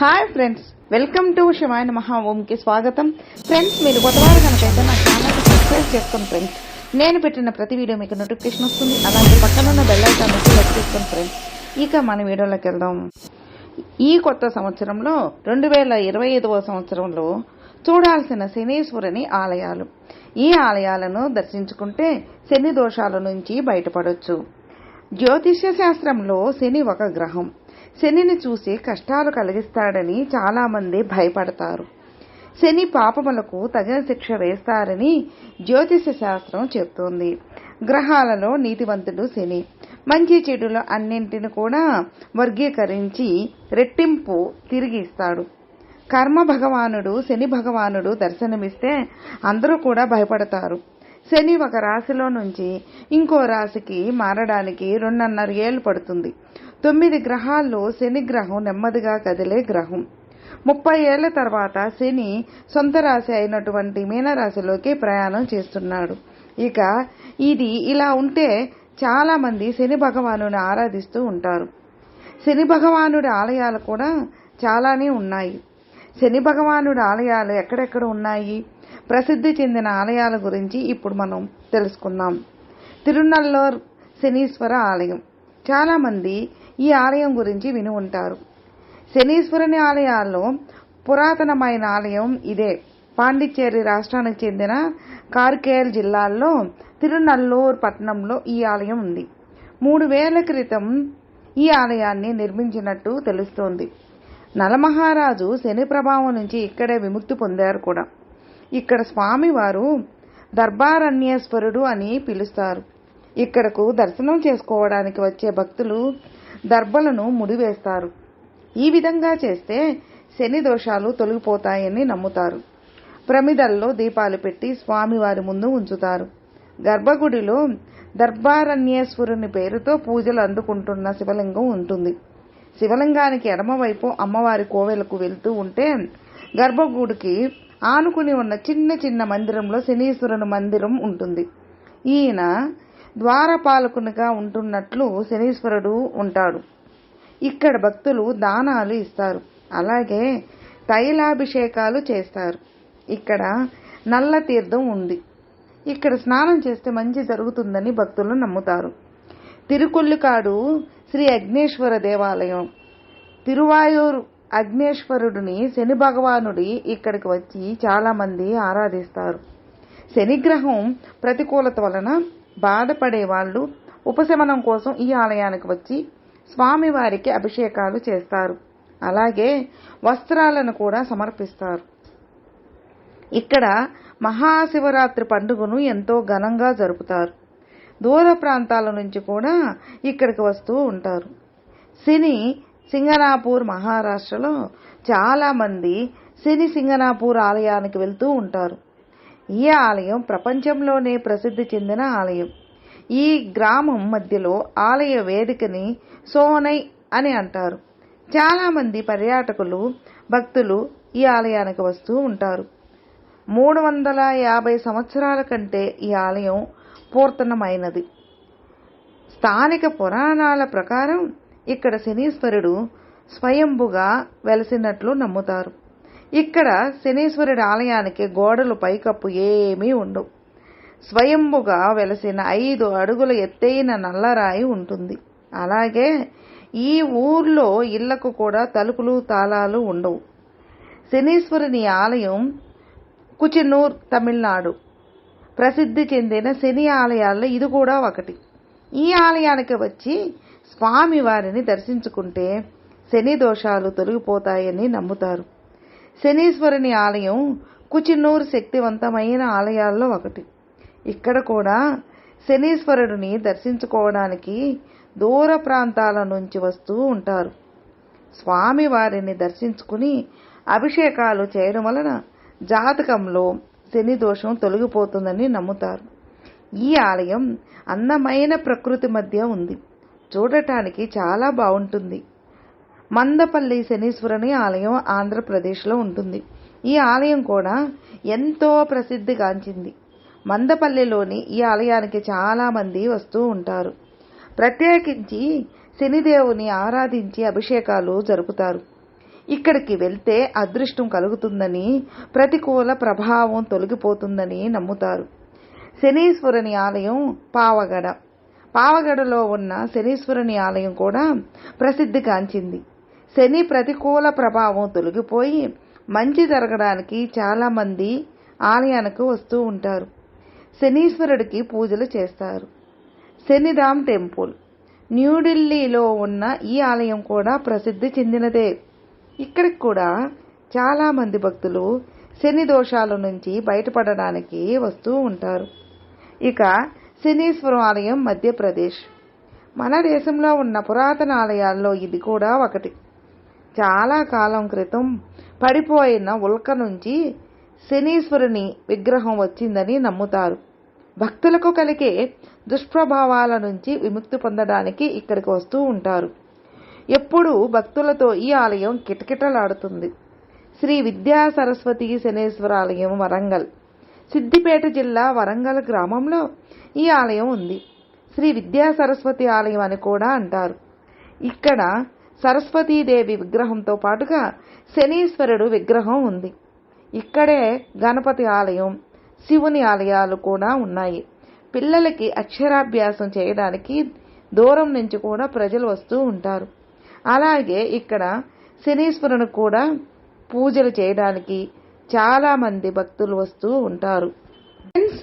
Hi friends welcome to Shivayana మహా ఓంకి స్వాగతం ఫ్రెండ్స్ మీరు కొత్తవారు కనుకైతే నా ఛానల్ సబ్స్క్రైబ్ చేసుకోండి ఫ్రెండ్స్ నేను పెట్టిన ప్రతి వీడియో మీకు నోటిఫికేషన్ వస్తుంది. అలాగే పక్కన ఉన్న బెల్ ఐకాన్ నొక్కి క్లిక్ చేసుకోండి ఫ్రెండ్స్ ఇక మన వీడియోలోకి వెళ్దాం. ఈ కొత్త సంవత్సరంలో రెండు వేల ఇరవై ఐదవ సంవత్సరంలో చూడాల్సిన శనీశ్వరుని ఆలయాలు. ఈ ఆలయాలను దర్శించుకుంటే శని దోషాల నుంచి బయటపడవచ్చు జ్యోతిష్య శాస్త్రంలో శని ఒక గ్రహం. శనిని చూసి కష్టాలు కలిగిస్తాడని చాలామంది భయపడతారు. శని పాపములకు తగిన శిక్ష వేస్తారని జ్యోతిష శాస్త్రం చెప్తుంది. గ్రహాలలో నీతివంతుడు శని. మంచి చెడుల అన్నింటిని కూడా వర్గీకరించి రెట్టింపు తిరిగి ఇస్తాడు. కర్మ భగవానుడు శని భగవానుడు దర్శనమిస్తే అందరూ కూడా భయపడతారు. శని ఒక రాశిలో నుంచి ఇంకో రాశికి మారడానికి రెండున్నర ఏళ్ళు పడుతుంది. తొమ్మిది గ్రహాల్లో శని గ్రహం నెమ్మదిగా కదిలే గ్రహం. ముప్పై ఏళ్ళ తర్వాత శని సొంత రాశి అయినటువంటి మీనరాశిలోకి ప్రయాణం చేస్తున్నాడు. ఇక ఇది ఇలా ఉంటే చాలా మంది శని భగవానుని ఆరాధిస్తూ ఉంటారు. శని భగవానుడి ఆలయాలు కూడా చాలానే ఉన్నాయి. శని భగవానుడి ఆలయాలు ఎక్కడెక్కడ ఉన్నాయి? ప్రసిద్ధి చెందిన ఆలయాల గురించి ఇప్పుడు మనం తెలుసుకుందాం. తిరునల్లూర్ శనీశ్వర ఆలయం. చాలామంది ఈ ఆలయం గురించి విని ఉంటారు. శనీశ్వరుని ఆలయాల్లో పురాతనమైన ఆలయం ఇదే. పాండిచ్చేరి రాష్ట్రానికి చెందిన కార్కేల్ జిల్లాలో తిరునల్లూర్ పట్టణంలో ఈ ఆలయం ఉంది. మూడు వేల క్రితం ఈ ఆలయాన్ని నిర్మించినట్టు తెలుస్తోంది. నలమహారాజు శని ప్రభావం నుంచి ఇక్కడే విముక్తి పొందారు కూడా. ఇక్కడ స్వామివారు దర్బారణ్యేశ్వరుడు అని పిలుస్తారు. ఇక్కడకు దర్శనం చేసుకోవడానికి వచ్చే భక్తులు దర్భలను ముడివేస్తారు. ఈ విధంగా చేస్తే శని దోషాలు తొలగిపోతాయని నమ్ముతారు. ప్రమిదల్లో దీపాలు పెట్టి స్వామివారి ముందు ఉంచుతారు. గర్భగుడిలో దర్భారణ్యేశ్వరుని పేరుతో పూజలు అందుకుంటున్న శివలింగం ఉంటుంది. శివలింగానికి ఎడమవైపు అమ్మవారి కోవెలకు వెళ్తూ ఉంటే గర్భగుడికి ఆనుకుని ఉన్న చిన్న చిన్న మందిరంలో శనీశ్వరుని మందిరం ఉంటుంది. ఈయన ద్వారపాలకునిగా ఉంటున్నట్లు శనీశ్వరుడు ఉంటాడు. ఇక్కడ భక్తులు దానాలు ఇస్తారు. అలాగే తైలాభిషేకాలు చేస్తారు. ఇక్కడ నల్ల తీర్థం ఉంది. ఇక్కడ స్నానం చేస్తే మంచి జరుగుతుందని భక్తులు నమ్ముతారు. తిరుకొల్లికాడు శ్రీ అగ్నేశ్వర దేవాలయం. తిరువాయూరు అగ్నేశ్వరుడిని శని భగవానుడి ఇక్కడికి వచ్చి చాలామంది ఆరాధిస్తారు. శనిగ్రహం ప్రతికూలత వలన బాధపడే వాళ్ళు ఉపశమనం కోసం ఈ ఆలయానికి వచ్చి స్వామివారికి అభిషేకాలు చేస్తారు. అలాగే వస్త్రాలను కూడా సమర్పిస్తారు. ఇక్కడ మహాశివరాత్రి పండుగను ఎంతో ఘనంగా జరుపుతారు. దూర ప్రాంతాల నుంచి కూడా ఇక్కడికి వస్తూ ఉంటారు. శని సింగనాపూర్ మహారాష్ట్రలో చాలామంది శని సింగనాపూర్ ఆలయానికి వెళ్తూ ఉంటారు. ఈ ఆలయం ప్రపంచంలోనే ప్రసిద్ధి చెందిన ఆలయం. ఈ గ్రామం మధ్యలో ఆలయ వేదికని సోనై అని అంటారు. చాలామంది పర్యాటకులు భక్తులు ఈ ఆలయానికి వస్తూ ఉంటారు. మూడు వందల యాభై సంవత్సరాల కంటే ఈ ఆలయం పూర్తనమైనది స్థానిక పురాణాల ప్రకారం ఇక్కడ శనీశ్వరుడు స్వయంభుగా వెలసినట్లు నమ్ముతారు. ఇక్కడ శనీశ్వరుడి ఆలయానికి గోడలు పైకప్పు ఏమీ ఉండవు. స్వయంభుగా వెలసిన ఐదు అడుగుల ఎత్తైన నల్లరాయి ఉంటుంది. అలాగే ఈ ఊర్లో ఇళ్ళకు కూడా తలుపులు తాళాలు ఉండవు. శనీశ్వరుని ఆలయం కుచినూర్ తమిళనాడు. ప్రసిద్ధి చెందిన శని ఆలయాల్లో ఇది కూడా ఒకటి. ఈ ఆలయానికి వచ్చి స్వామివారిని దర్శించుకుంటే శని దోషాలు తొలగిపోతాయని నమ్ముతారు. శనీశ్వరుని ఆలయం కుచినూరు శక్తివంతమైన ఆలయాల్లో ఒకటి. ఇక్కడ కూడా శనీశ్వరుడిని దర్శించుకోవడానికి దూర ప్రాంతాల నుంచి వస్తూ ఉంటారు. స్వామివారిని దర్శించుకుని అభిషేకాలు చేయడం వలన జాతకంలో శని దోషం తొలగిపోతుందని నమ్ముతారు. ఈ ఆలయం అందమైన ప్రకృతి మధ్య ఉంది. చూడటానికి చాలా బాగుంటుంది. మందపల్లి శనీశ్వరుని ఆలయం ఆంధ్రప్రదేశ్లో ఉంటుంది. ఈ ఆలయం కూడా ఎంతో ప్రసిద్ధిగాంచింది మందపల్లిలోని ఈ ఆలయానికి చాలామంది వస్తూ ఉంటారు. ప్రత్యేకించి శనిదేవుని ఆరాధించి అభిషేకాలు జరుపుతారు. ఇక్కడికి వెళ్తే అదృష్టం కలుగుతుందని ప్రతికూల ప్రభావం తొలగిపోతుందని నమ్ముతారు. శనీశ్వరుని ఆలయం పావగడ. పావగడలో ఉన్న శనీశ్వరుని ఆలయం కూడా ప్రసిద్ధిగాంచింది శని ప్రతికూల ప్రభావం తొలగిపోయి మంచి జరగడానికి చాలామంది ఆలయానికి వస్తూ ఉంటారు. శనీశ్వరుడికి పూజలు చేస్తారు. శనిరామ్ టెంపుల్. న్యూఢిల్లీలో ఉన్న ఈ ఆలయం కూడా ప్రసిద్ధి చెందినదే. ఇక్కడికి కూడా చాలామంది భక్తులు శని దోషాల నుంచి బయటపడడానికి వస్తూ ఉంటారు. ఇక శనీశ్వరం ఆలయం మధ్యప్రదేశ్. మన దేశంలో ఉన్న పురాతన ఆలయాల్లో ఇది కూడా ఒకటి. చాలా కాలం క్రితం పడిపోయిన ఉల్క నుంచి శనీశ్వరుని విగ్రహం వచ్చిందని నమ్ముతారు. భక్తులకు కలిగే దుష్ప్రభావాల నుంచి విముక్తి పొందడానికి ఇక్కడికి వస్తూ ఉంటారు. ఎప్పుడూ భక్తులతో ఈ ఆలయం కిటకిటలాడుతుంది. శ్రీ విద్యా సరస్వతి శనేశ్వర ఆలయం వరంగల్ సిద్దిపేట జిల్లా వరంగల్ గ్రామంలో ఈ ఆలయం ఉంది. శ్రీ విద్యా సరస్వతి ఆలయం అని కూడా అంటారు. ఇక్కడ సరస్వతీదేవి విగ్రహంతో పాటుగా శనీశ్వరుడు విగ్రహం ఉంది. ఇక్కడే గణపతి ఆలయం శివుని ఆలయాలు కూడా ఉన్నాయి. పిల్లలకి అక్షరాభ్యాసం చేయడానికి దూరం నుంచి కూడా ప్రజలు వస్తూ ఉంటారు. అలాగే ఇక్కడ శనీశ్వరుని కూడా పూజలు చేయడానికి చాలామంది భక్తులు వస్తూ ఉంటారు. ఫ్రెండ్స్